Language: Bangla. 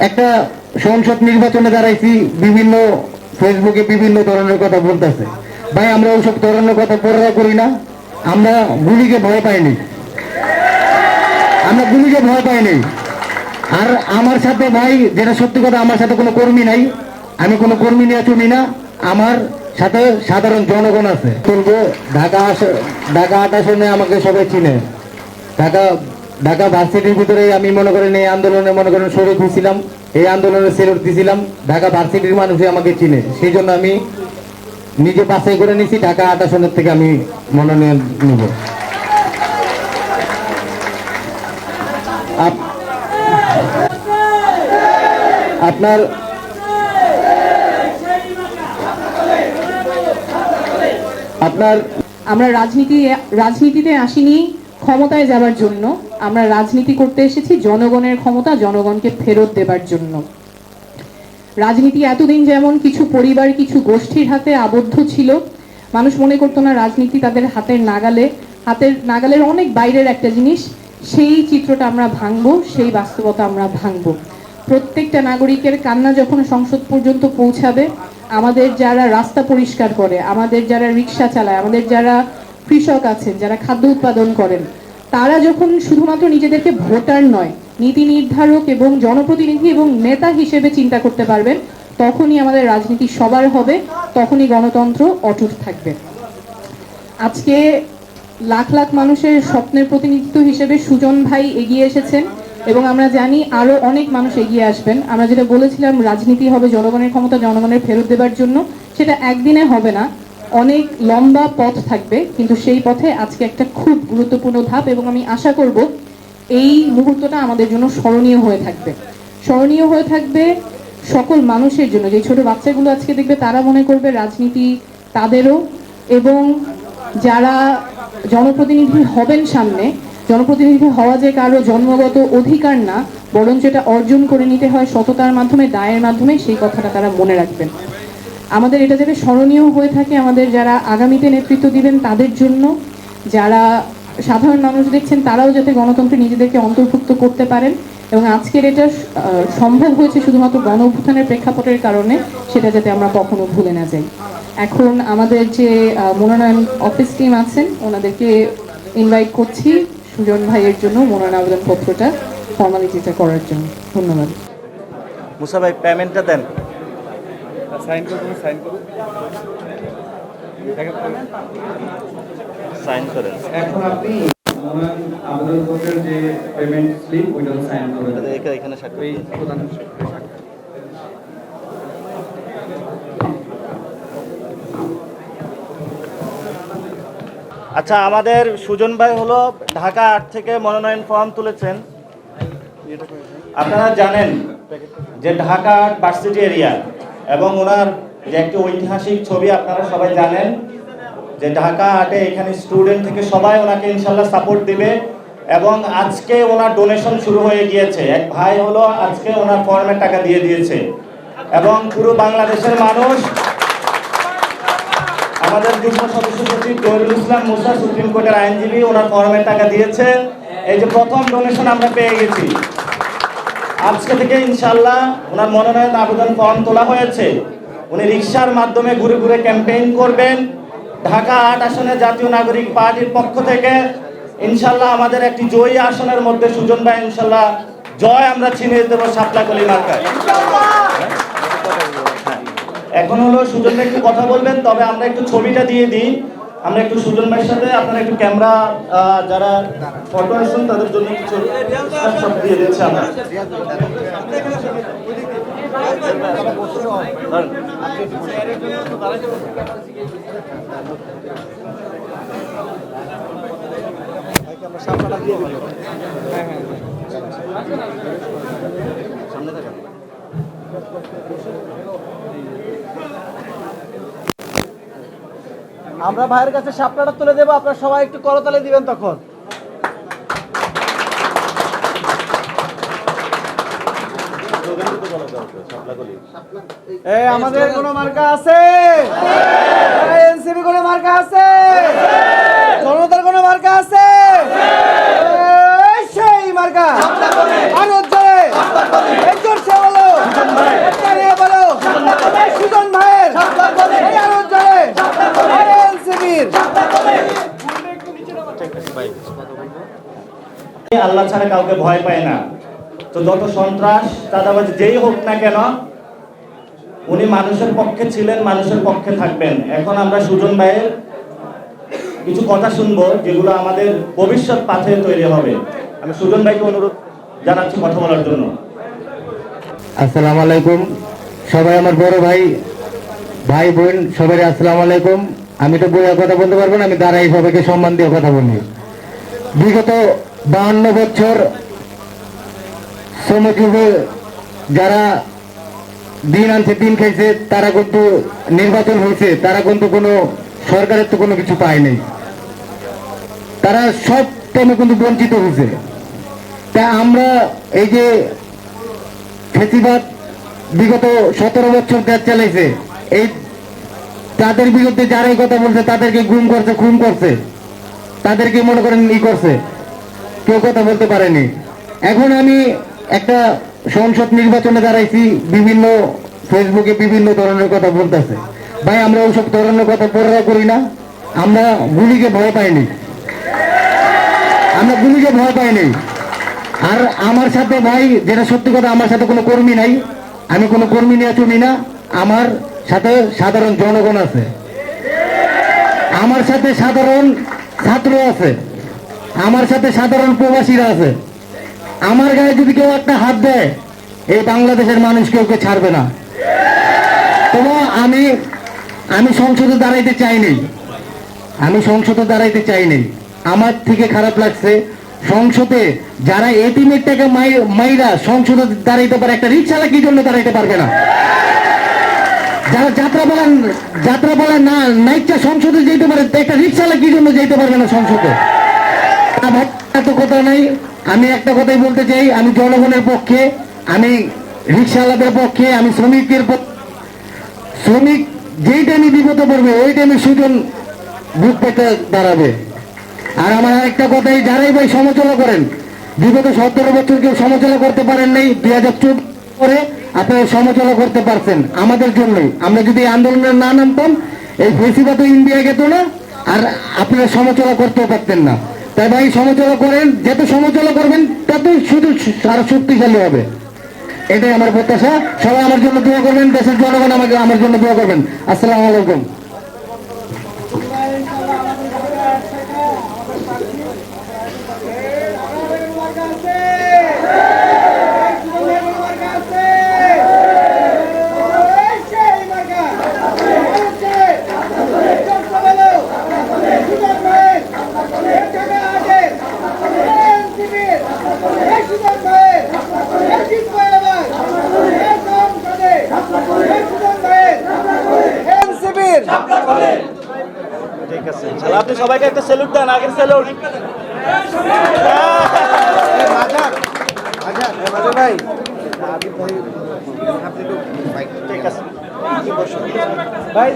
একটা সংসদ নির্বাচনে দাঁড়াইছি, বিভিন্ন ফেসবুকে বিভিন্ন ধরনের কথা বলতেছে। ভাই, আমরা ওইসব ধরনের কথা পড়া করি না। আমরা গুলিকে ভয় পাইনি আমরা গুলিকে ভয় পাইনি আর আমার সাথে ভাই, যেটা সত্যি কথা, আমার সাথে কোনো কর্মী নাই। আমি কোনো কর্মী নিয়ে চলি না। আমার সাথে সাধারণ জনগণ আছে। বলব, ঢাকা ঢাকা আট আসনে আমাকে সবাই চিনে। ঢাকা ঢাকা ভার্সিটির ভিতরে আমি মনে করেন এই আন্দোলনে মনে করেন শরীর দিয়েছিলাম এই আন্দোলনে সেলট দিছিলাম। ঢাকা ভার্সিটির মানুষই আমাকে চিনে, সেই জন্য আমি নিজে বাছাই করে নিছি, ঢাকা আট আসনের থেকে আমি মনোনয়ন নিব। আপ- আপনার আপনার আমরা রাজনীতি, রাজনীতিতে আসিনি, ক্ষমতায় যাবার জন্য। আমরা রাজনীতি করতে এসেছি জনগণের ক্ষমতা জনগণকে ফেরত দেবার জন্য। রাজনীতি এতদিন যেমন কিছু পরিবার, কিছু গোষ্ঠীর হাতে আবদ্ধ ছিল, মানুষ মনে করতো না রাজনীতি তাদের হাতের নাগালে, হাতের নাগালের অনেক বাইরের একটা জিনিস, সেই চিত্রটা আমরা ভাঙবো, সেই বাস্তবতা আমরা ভাঙবো। প্রত্যেকটা নাগরিকের কান্না যখন সংসদ পর্যন্ত পৌঁছাবে, আমাদের যারা রাস্তা পরিষ্কার করে, আমাদের যারা রিক্সা চালায়, আমাদের যারা কৃষক আছেন, যারা খাদ্য উৎপাদন করেন তারা যখন শুধুমাত্র নিজেদেরকে ভোটার নয়, নীতি নির্ধারক এবং জনপ্রতিনিধি এবং নেতা হিসেবে চিন্তা করতে পারবেন, তখনই আমাদের রাজনীতি সবার হবে, তখনই গণতন্ত্র অটুট থাকবে। আজকে লাখ লাখ মানুষের স্বপ্নের প্রতিনিধিত্ব হিসেবে সুজন ভাই এগিয়ে এসেছেন এবং আমরা জানি আরও অনেক মানুষ এগিয়ে আসবেন। আমরা যেটা বলেছিলাম, রাজনীতি হবে জনগণের ক্ষমতা, জনগণের ফেরত দেবার জন্য, সেটা একদিনে হবে না। অনেক লম্বা পথ থাকবে, কিন্তু সেই পথে আজকে একটা খুব গুরুত্বপূর্ণ ধাপ এবং আমি আশা করব এই মুহূর্তটা আমাদের জন্য স্মরণীয় হয়ে থাকবে। স্মরণীয় হয়ে থাকবে সকল মানুষের জন্য, যে ছোট বাচ্চাগুলো আজকে দেখবে তারা মনে করবে রাজনীতি তাদেরও এবং যারা জনপ্রতিনিধি হবেন সামনে, জনপ্রতিনিধি হওয়া যে কারও জন্মগত অধিকার না, বরঞ্চ এটা অর্জন করে নিতে হয় সততার মাধ্যমে, দায়ের মাধ্যমে, সেই কথাটা তারা মনে রাখবেন। আমাদের এটা যাতে স্মরণীয় হয়ে থাকে, আমাদের যারা আগামীতে নেতৃত্ব দিবেন তাদের জন্য, যারা সাধারণ মানুষ দেখছেন তারাও যাতে গণতন্ত্রে নিজেদেরকে অন্তর্ভুক্ত করতে পারেন। এবং আজকের এটা সম্ভব হয়েছে শুধুমাত্র গণ অভ্যুত্থানের প্রেক্ষাপটের কারণে, সেটা যাতে আমরা কখনো ভুলে না যাই। এখন আমাদের যে মনোনয়ন অফিস টিম আছেন, ওনাদেরকে ইনভাইট করছি সুজন ভাইয়ের জন্য মনোনয়ন আবেদনপত্রটা ফর্মালিটিটা করার জন্য। ধন্যবাদ। মুসা ভাই পেমেন্টটা দেন। সাইন করুন সাইন করুন সাইন করেন। এখন আপনি মনোনয়ন আবেদনপত্রের যে পেমেন্ট স্লিপ ওইটা সাইন এখানে স্বাক্ষর। প্রধান আচ্ছা আমাদের সুজন ভাই হলো ঢাকা আট থেকে মনোনয়ন ফর্ম তুলেছেন। আপনারা জানেন যে ঢাকা আট ভার্সিটি এরিয়া এবং ওনার যে একটি ঐতিহাসিক ছবি আপনারা সবাই জানেন, যে ঢাকা আটে এখানে স্টুডেন্ট থেকে সবাই ওনাকে ইনশাল্লাহ সাপোর্ট দিবে এবং আজকে ওনার ডোনেশন শুরু হয়ে গিয়েছে। এক ভাই হলো আজকে ওনার ফর্মের টাকা দিয়ে দিয়েছে। এবং পুরো বাংলাদেশের মানুষ, আমাদের যুগ্ম সদস্য সচিব জহিরুল ইসলাম মুসা, সুপ্রিম কোর্টের আইনজীবী, ওনার ফর্মের টাকা দিয়েছেন। এই যে প্রথম ডোনেশন আমরা পেয়ে গেছি। আজকে থেকে ইনশাল্লাহ ওনার মনোনয়ন আবেদন ফর্ম তোলা হয়েছে। উনি রিক্সার মাধ্যমে ঘুরে ঘুরে ক্যাম্পেইন করবেন। ঢাকা আট আসনে জাতীয় নাগরিক পার্টির পক্ষ থেকে ইনশাল্লাহ আমাদের একটি জয়ী আসনের মধ্যে সুজন ভাই ইনশাল্লাহ জয় আমরা ছিনিয়ে দেবো সাপলাকলি মার্কায়। এখন হলো সুজন একটু কথা বলবেন তবে আমরা একটু ছবিটা দিয়ে দিই। আমরা একটু সুজন ভাইয়ের সাথে, আপনারা একটু ক্যামেরা যারা ফটো আসছেন তাদের জন্য কিছু সব দিয়ে দিচ্ছি আমরা। সামনে থাকেন আমরা ভাইয়ের কাছে শাপলাটা তুলে দেবো আপনারা সবাই একটু করতালে দিবেন তখন। আমাদের কোনো মার্কা আছে? কবির আল্লাহ ছাড়া কাউকে ভয় পায় না। তো যত সন্ত্রাস চাঁদাবাজি যেই হোক না কেন উনি মানুষের পক্ষে ছিলেন মানুষের পক্ষে থাকবেন। এখন আমরা সুজন ভাইয়ের কিছু কথা শুনব যেগুলো আমাদের ভবিষ্যৎ পাথে তৈরি হবে। আমি সুজন ভাইকে অনুরোধ জানাচ্ছি কথা বলার জন্য। আসসালাম আলাইকুম। সবাই আমার বড় ভাই ভাই বোন সবাই আসসালাম আলাইকুম। আমি তো বইয়া কথা বলতে পারব না, আমি দাঁড়াই সবাইকে সম্মান দিয়ে কথা বলি। বিগত বাহান্ন বছর শ্রমজীবী যারা দিন আনছে, দিন খাইছে, তারা কিন্তু নির্বাচন হয়েছে, তারা কিন্তু কোনো সরকারের তো কোনো কিছু পায় নাই। তারা সব টাইমে কিন্তু বঞ্চিত হয়েছে। তা আমরা এই যে ফেসিবাদ বিগত সতেরো বছর দেশ চালাইছে, এই তাদের বিরুদ্ধে যারাই কথা বলছে, তাদেরকে গুম করছে, খুন করছে। তাদেরকে মনে করেন ই করছে। কেউ কথা বলতে পারেনি। এখন আমি একটা সংসদ নির্বাচনে দাঁড়াইছি, বিভিন্ন ফেসবুকে বিভিন্ন ধরনের কথা বলতেছে। ভাই, আমরা ওইসব ধরনের কথা পড়া করি না। আমরা গুলিকে ভয় পাইনি। আমরা গুলিকে ভয় পাইনি। আর আমার সাথে ভাই, যেটা সত্যি কথা, আমার সাথে কোনো কর্মী নাই। আমি কোনো কর্মী নিয়ে চলি না। আমার সাথে সাধারণ জনগণ আছে। আমার সাথে সাধারণ ছাত্র আছে। আমার সাথে সাধারণ প্রবাসীরা আছে। আমার গায়ে যদি কেউ একটা হাত দেয়, এই বাংলাদেশের মানুষ কেউ কেউ ছাড়বে না। তবু আমি আমি সংসদে দাঁড়াইতে চাইনি। আমি সংসদে দাঁড়াইতে চাইনি। আমার থেকে খারাপ লাগছে, সংসদে যারা এটিমের টাকা মাইরা সংসদে দাঁড়াইতে পারে, একটা রিক্সালা কি জন্য দাঁড়াইতে পারবে না? যারা যাত্রা বলেন যাত্রা বলেন না নাইচা সংসদে যেতে পারে একটা রিক্সালা কি জন্য যেতে পারবে না সংসদে? তা কথা নাই। আমি একটা কথাই বলতে চাই, আমি জনগণের পক্ষে, আমি রিক্সাওয়ালাদের পক্ষে, আমি শ্রমিকের শ্রমিক যেই টাইমে বিপদে পড়বে, ওই টাইমে সুজন বুক পেতে দাঁড়াবে। আর আমার আরেকটা কথাই, যারাই ভাই সমালোচনা করেন, বিগত সতেরো বছর কেউ সমালোচনা করতে পারেন নাই, দুই হাজার পরে আপনারা সমচলা করতে পারছেন আমাদের জন্যই। আমরা যদি আন্দোলনের আন্দোলনে না নামতাম, এই ফেসিবাদ ইন্ডিয়া গেত না, আর আপনারা সমচলা করতেও পারতেন না। তাই ভাই সমচলা করেন, যত সমচলা করবেন তত শুধু আরও শক্তিশালী হবে। এটাই আমার প্রত্যাশা। সবাই আমার জন্য দোয়া করবেন, দেশের জনগণ আমাকে আমার জন্য দোয়া করবেন। আসসালামু আলাইকুম। ঠিক আছে আপনি সবাইকে একটা স্যালুট দেন আগের স্যালুট ভাই ঠিক আছে ভাই